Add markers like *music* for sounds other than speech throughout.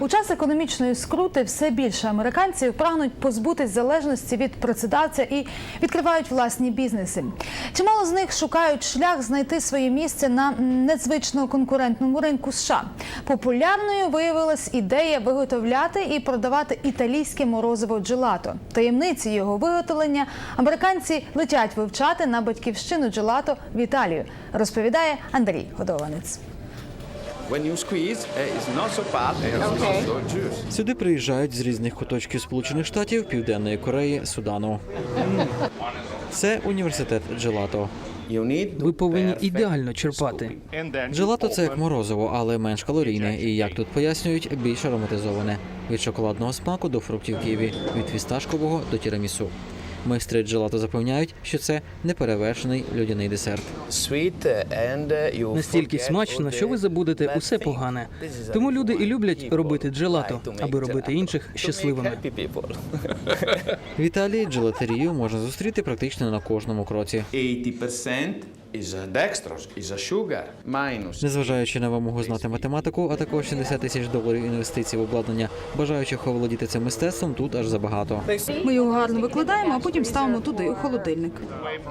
У час економічної скрути все більше американців прагнуть позбутись залежності від працедавця і відкривають власні бізнеси. Чимало з них шукають шлях знайти своє місце на незвично конкурентному ринку США. Популярною виявилась ідея виготовляти і продавати італійське морозиво джелато. Таємниці його виготовлення американці летять вивчати на батьківщину джелато в Італію. Розповідає Андрій Годованець. Сюди приїжджають з різних куточків Сполучених Штатів, Південної Кореї, Судану. Це університет Джелато. You Ви повинні ідеально черпати. Джелато це як морозиво, але менш калорійне і, як тут пояснюють, більш ароматизоване. Від шоколадного смаку до фруктів ківі, від фісташкового до тірамісу. Майстри джелато запевняють, що це неперевершений людяний десерт. Uh, Настільки смачно, що ви забудете усе погане. Тому люди і люблять робити джелато, аби робити інших щасливими. *laughs* В Італії джелатерію можна зустріти практично на кожному кроці. 80% is a dextrose, is a sugar, minus. Незважаючи на вимогу знати математику, а також 70 тисяч доларів інвестицій в обладнання, бажаючих оволодіти цим мистецтвом тут аж забагато. Ми його гарно викладаємо, а потім ставимо туди у холодильник.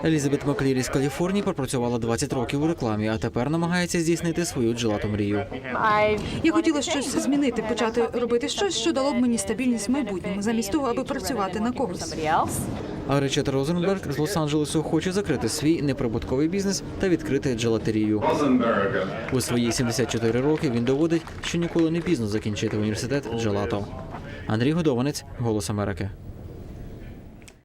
Елізабет Маклірі з Каліфорнії пропрацювала 20 років у рекламі, а тепер намагається здійснити свою джелато мрію. Я хотіла щось змінити, почати робити щось, що дало б мені стабільність в майбутньому, замість того, аби працювати на когось. А Ричард Розенберг з Лос-Анджелесу хоче закрити свій неприбутковий бізнес та відкрити джелатерію. У свої 74 роки він доводить, що ніколи не пізно закінчити університет джелато. Андрій Годованець, Голос Америки.